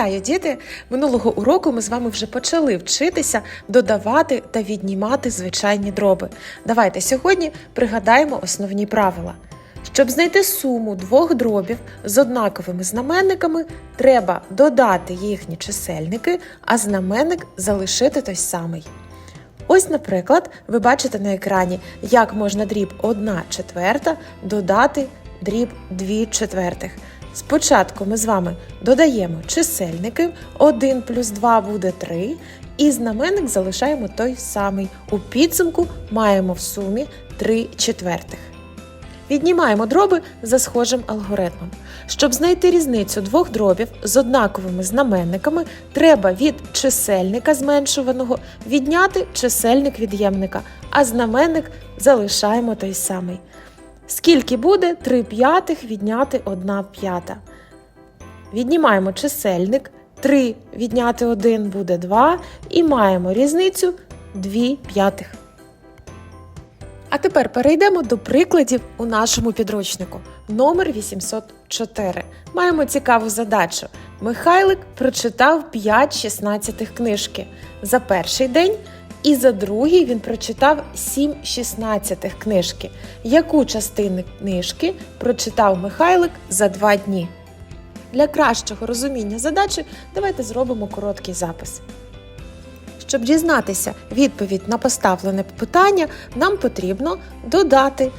Вітаю, діти! Минулого уроку ми з вами вже почали вчитися додавати та віднімати звичайні дроби. Давайте сьогодні пригадаємо основні правила. Щоб знайти суму двох дробів з однаковими знаменниками, треба додати їхні чисельники, а знаменник залишити той самий. Ось, наприклад, ви бачите на екрані, як можна дріб 1 четверта додати дріб 2 четвертих. Спочатку ми з вами додаємо чисельники, 1 плюс 2 буде 3, і знаменник залишаємо той самий. У підсумку маємо в сумі 3 четвертих. Віднімаємо дроби за схожим алгоритмом. Щоб знайти різницю двох дробів з однаковими знаменниками, треба від чисельника зменшуваного відняти чисельник від'ємника, а знаменник залишаємо той самий. Скільки буде 3 п'ятих відняти 1 п'ята? Віднімаємо чисельник, 3 відняти 1 буде 2, і маємо різницю 2 п'ятих. А тепер перейдемо до прикладів у нашому підручнику. Номер 804. Маємо цікаву задачу. Михайлик прочитав 5 16 книжки за перший день, і за другий він прочитав 7 16 книжки. Яку частину книжки прочитав Михайлик за два дні? Для кращого розуміння задачі давайте зробимо короткий запис. Щоб дізнатися відповідь на поставлене питання, нам потрібно додати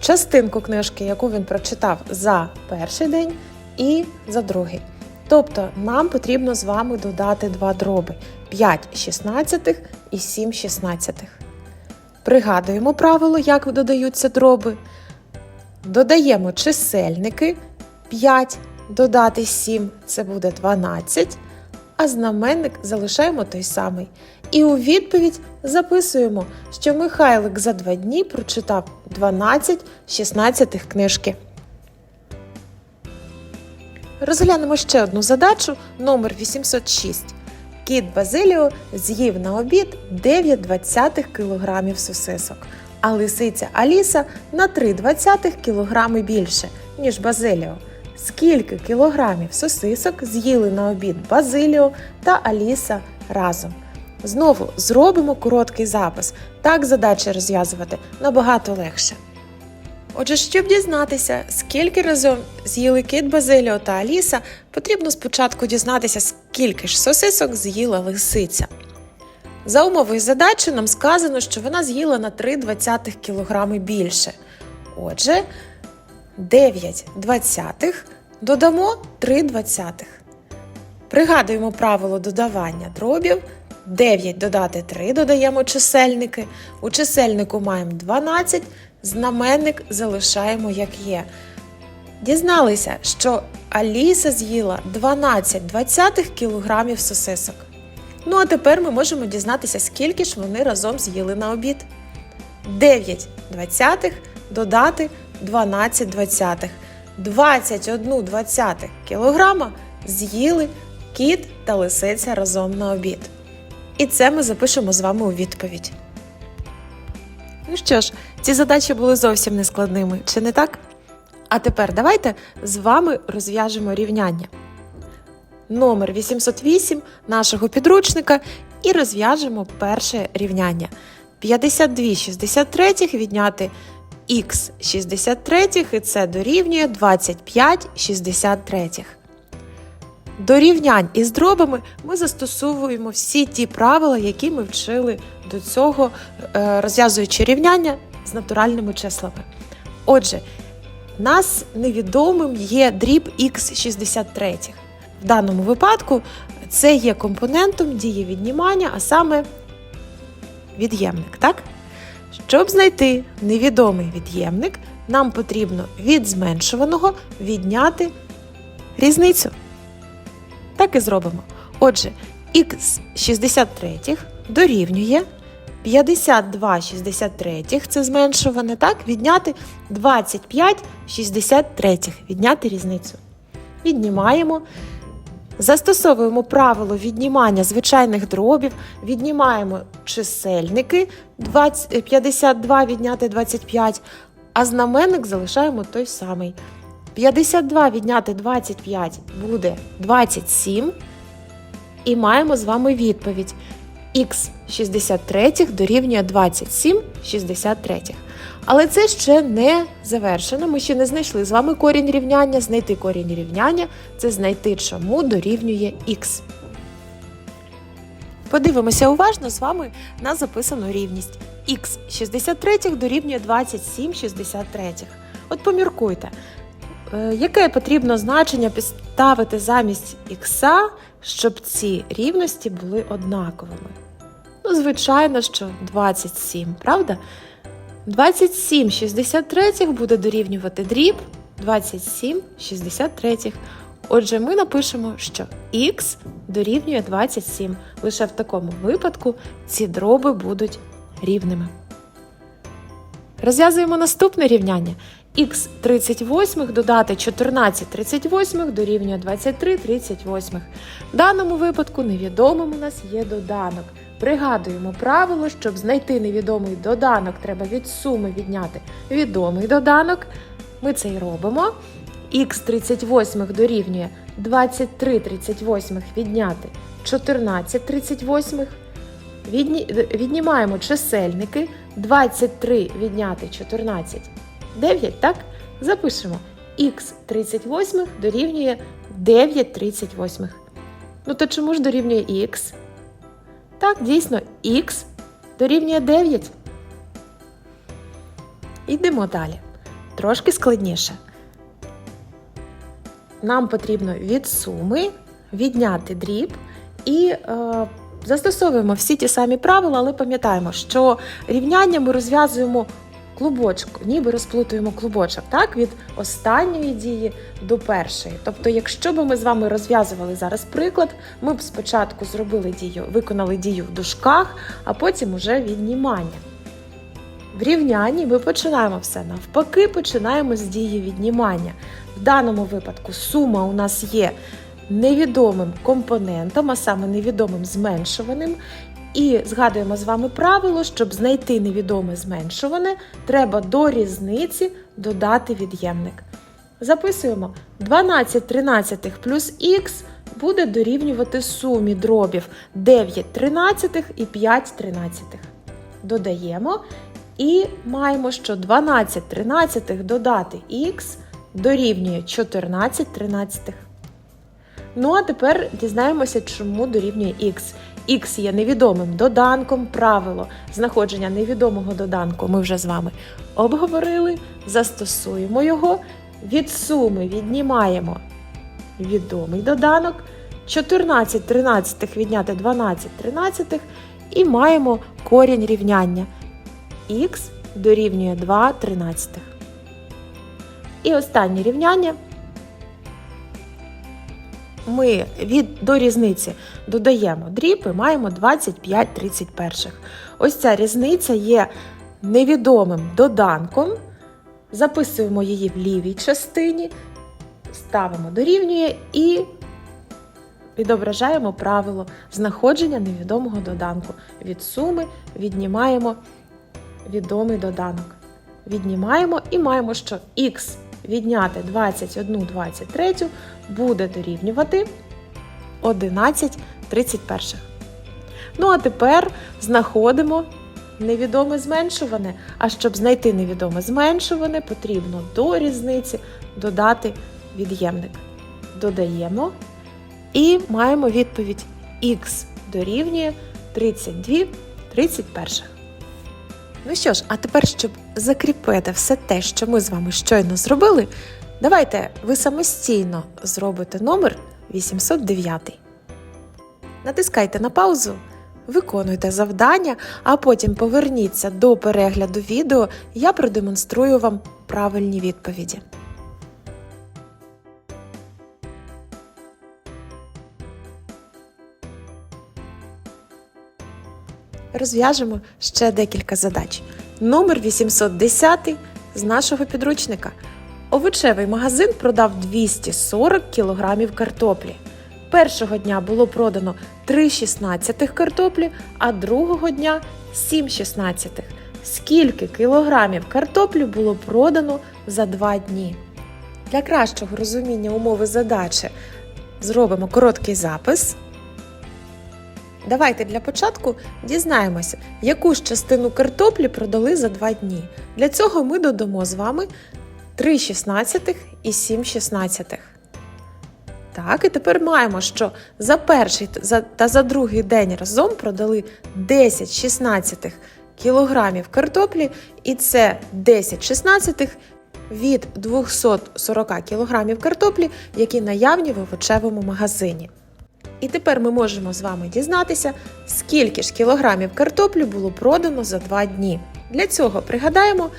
частинку книжки, яку він прочитав за перший день і за другий. Тобто нам потрібно з вами додати два дроби 5 шістнадцятих і 7 шістнадцятих. Пригадуємо правило, як додаються дроби. Додаємо чисельники 5 додати 7 це буде 12 а знаменник залишаємо той самий. І у відповідь записуємо, що Михайлик за два дні прочитав 12 16 книжки. Розглянемо ще одну задачу номер 806. Кіт Базиліо з'їв на обід 9 двадцятих кілограмів сосисок, а лисиця Аліса на 3 двадцятих кілограми більше, ніж Базиліо. Скільки кілограмів сосисок з'їли на обід Базиліо та Аліса разом? Знову зробимо короткий запис. Так задачі розв'язувати набагато легше. Отже, щоб дізнатися, скільки разом з'їли кіт Базиліо та Аліса, потрібно спочатку дізнатися, скільки ж сосисок з'їла лисиця. За умовою задачі нам сказано, що вона з'їла на 3 двадцятих кілограми більше. Отже, 9 двадцятих додамо 3 двадцятих. Пригадуємо правило додавання дробів. 9 додати 3 додаємо чисельники. У чисельнику маємо 12, знаменник залишаємо як є. Дізналися, що Аліса з'їла 12 двадцятих кілограмів сосисок. Ну а тепер ми можемо дізнатися, скільки ж вони разом з'їли на обід. 9 двадцятих додати 12 двадцятих. 21 двадцятих кілограма з'їли кіт та лисиця разом на обід. І це ми запишемо з вами у відповідь. Ну що ж, ці задачі були зовсім нескладними, чи не так? А тепер давайте з вами розв'яжемо рівняння. Номер 808 нашого підручника і розв'яжемо перше рівняння. 52 63 відняти х 63 і це дорівнює 25 63. До рівнянь із дробами ми застосовуємо всі ті правила, які ми вчили до цього, е, розв'язуючи рівняння з натуральними числами. Отже, нас невідомим є дріб х 63. В даному випадку це є компонентом дії віднімання, а саме від'ємник. так? Щоб знайти невідомий від'ємник, нам потрібно від зменшуваного відняти різницю. Так і зробимо. Отже, х 63 дорівнює 52 63 це зменшуване, так? Відняти 25 63 відняти різницю. Віднімаємо. Застосовуємо правило віднімання звичайних дробів, віднімаємо чисельники 20, 52 відняти 25, а знаменник залишаємо той самий. 52 відняти 25 буде 27, І маємо з вами відповідь. Х 63 дорівнює 27 63. Але це ще не завершено. Ми ще не знайшли з вами корінь рівняння. Знайти корінь рівняння це знайти, чому дорівнює х. Подивимося уважно з вами на записану рівність. Х 63 дорівнює 27 63. От поміркуйте, яке потрібно значення підставити замість х, щоб ці рівності були однаковими? Ну, звичайно, що 27, правда? 27 63 буде дорівнювати дріб 27 63. Отже, ми напишемо, що х дорівнює 27. Лише в такому випадку ці дроби будуть рівними. Розв'язуємо наступне рівняння. Х 38 додати 14 38 дорівнює 23 38. В даному випадку невідомим у нас є доданок. Пригадуємо правило, щоб знайти невідомий доданок, треба від суми відняти відомий доданок. Ми це й робимо. Х 38 дорівнює 23 38 відняти 14 38. Відні... Віднімаємо чисельники 23 відняти 14 9, так? Запишемо. Х 38 дорівнює 9 38. Ну то чому ж дорівнює х? Так, дійсно, х дорівнює 9. Йдемо далі. Трошки складніше. Нам потрібно від суми відняти дріб і е, застосовуємо всі ті самі правила, але пам'ятаємо, що рівняння ми розв'язуємо клубочок, ніби розплутуємо клубочок, так, від останньої дії до першої. Тобто, якщо б ми з вами розв'язували зараз приклад, ми б спочатку зробили дію, виконали дію в дужках, а потім уже віднімання. В рівнянні ми починаємо все навпаки, починаємо з дії віднімання. В даному випадку сума у нас є невідомим компонентом, а саме невідомим зменшуваним. І згадуємо з вами правило, щоб знайти невідоме зменшуване, треба до різниці додати від'ємник. Записуємо 12 тринадцятих плюс х буде дорівнювати сумі дробів 9 тринадцятих і 5 тринадцятих. Додаємо і маємо, що 12 тринадцятих додати х дорівнює 14 тринадцятих. Ну а тепер дізнаємося, чому дорівнює х. Х є невідомим доданком, правило знаходження невідомого доданку ми вже з вами обговорили, застосуємо його, від суми віднімаємо відомий доданок, 14 тринадцятих відняти 12 тринадцятих і маємо корінь рівняння. Х дорівнює 2 тринадцятих. І останнє рівняння ми від до різниці додаємо дріб і маємо 25 31. Ось ця різниця є невідомим доданком. Записуємо її в лівій частині, ставимо дорівнює і відображаємо правило знаходження невідомого доданку. Від суми віднімаємо відомий доданок. Віднімаємо і маємо, що х відняти 21 23 буде дорівнювати 11 31. Ну, а тепер знаходимо невідоме зменшуване. А щоб знайти невідоме зменшуване, потрібно до різниці додати від'ємник. Додаємо і маємо відповідь х дорівнює 32 31. Ну що ж, а тепер, щоб закріпити все те, що ми з вами щойно зробили, давайте ви самостійно зробите номер 809. Натискайте на паузу, виконуйте завдання, а потім поверніться до перегляду відео, я продемонструю вам правильні відповіді. Розв'яжемо ще декілька задач. Номер 810 з нашого підручника. Овочевий магазин продав 240 кг картоплі. Першого дня було продано 3,16 картоплі, а другого дня 7,16. Скільки кілограмів картоплі було продано за два дні? Для кращого розуміння умови задачі зробимо короткий запис. Давайте для початку дізнаємося, яку ж частину картоплі продали за 2 дні. Для цього ми додамо з вами 3 шістнадцятих і 7 шістнадцятих. Так, і тепер маємо, що за перший та за другий день разом продали 10 шістнадцятих кілограмів картоплі, і це 10 шістнадцятих від 240 кілограмів картоплі, які наявні в овочевому магазині. І тепер ми можемо з вами дізнатися, скільки ж кілограмів картоплі було продано за 2 дні. Для цього пригадаємо,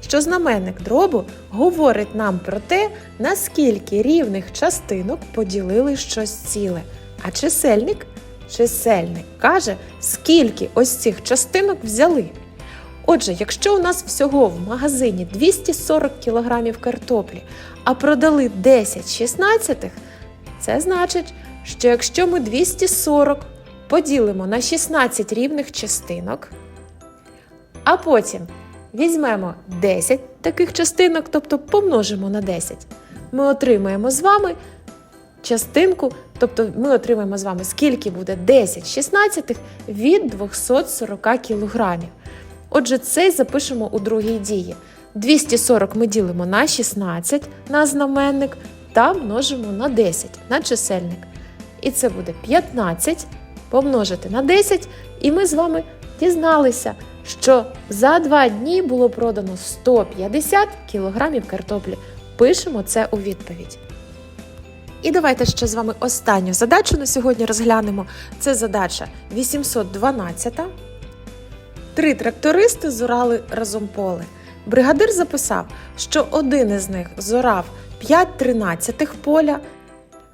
що знаменник дробу говорить нам про те, наскільки рівних частинок поділили щось ціле. А чисельник, чисельник каже, скільки ось цих частинок взяли. Отже, якщо у нас всього в магазині 240 кг картоплі, а продали 10 шістнадцятих, це значить, що якщо ми 240 поділимо на 16 рівних частинок, а потім візьмемо 10 таких частинок, тобто помножимо на 10, ми отримаємо з вами частинку, тобто ми отримаємо з вами, скільки буде 10 16 від 240 кілограмів. Отже, це й запишемо у другій дії. 240 ми ділимо на 16 на знаменник та множимо на 10 на чисельник. І це буде 15 помножити на 10, і ми з вами дізналися, що за 2 дні було продано 150 кілограмів картоплі. Пишемо це у відповідь. І давайте ще з вами останню задачу на сьогодні розглянемо. Це задача 812. Три трактористи зорали разом поле. Бригадир записав, що один із них зорав 5 тринадцятих поля,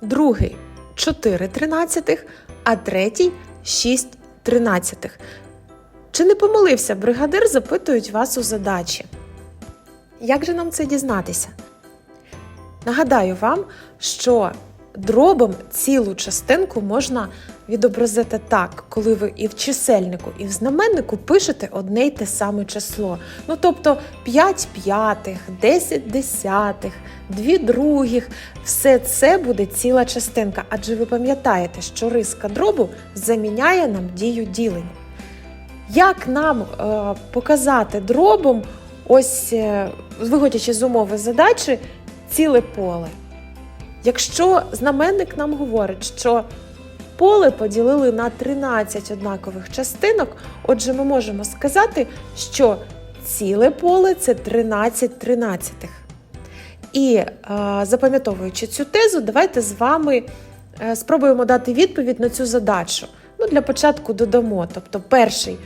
другий 4 тринадцятих, а третій 6 тринадцятих. Чи не помилився бригадир, запитують вас у задачі. Як же нам це дізнатися? Нагадаю вам, що дробом цілу частинку можна відобразити так, коли ви і в чисельнику, і в знаменнику пишете одне й те саме число. Ну тобто 5 п'ятих, 10 десятих, 2 других, все це буде ціла частинка. Адже ви пам'ятаєте, що риска дробу заміняє нам дію ділення. Як нам е, показати дробом, ось е, виходячи з умови задачі, ціле поле? Якщо знаменник нам говорить, що поле поділили на 13 однакових частинок, отже, ми можемо сказати, що ціле поле це 13 тринадцятих. І е, запам'ятовуючи цю тезу, давайте з вами е, спробуємо дати відповідь на цю задачу. Ну, для початку додамо. Тобто, перший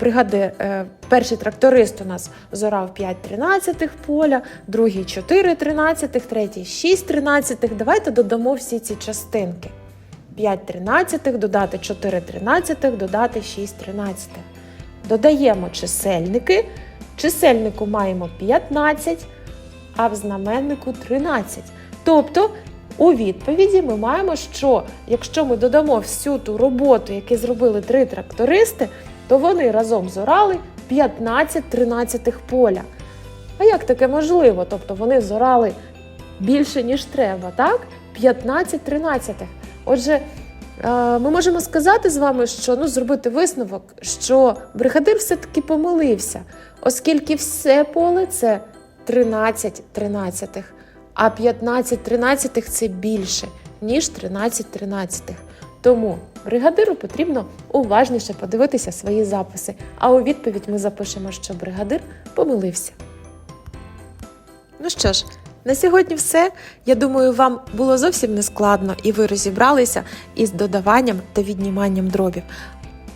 бригади, е, перший тракторист у нас зорав 5 тринадцятих поля, другий 4 тринадцятих, третій 6 тринадцятих. Давайте додамо всі ці частинки. 5 тринадцятих, додати 4 тринадцятих, додати 6 тринадцятих. Додаємо чисельники. Чисельнику маємо 15, а в знаменнику 13. Тобто у відповіді ми маємо, що якщо ми додамо всю ту роботу, яку зробили три трактористи, то вони разом зорали 15 тринадцятих поля. А як таке можливо? Тобто вони зорали більше, ніж треба, так? 15 тринадцятих. Отже, е, ми можемо сказати з вами, що ну, зробити висновок, що бригадир все-таки помилився, оскільки все поле це 13 тринадцятих, а 15 тринадцятих це більше, ніж 13 тринадцятих. Тому бригадиру потрібно уважніше подивитися свої записи, а у відповідь ми запишемо, що бригадир помилився. Ну що ж, на сьогодні все. Я думаю, вам було зовсім не складно і ви розібралися із додаванням та відніманням дробів.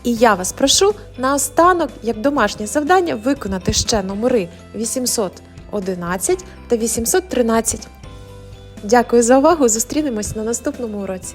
І я вас прошу наостанок, як домашнє завдання, виконати ще номери 811 та 813. Дякую за увагу! Зустрінемось на наступному уроці.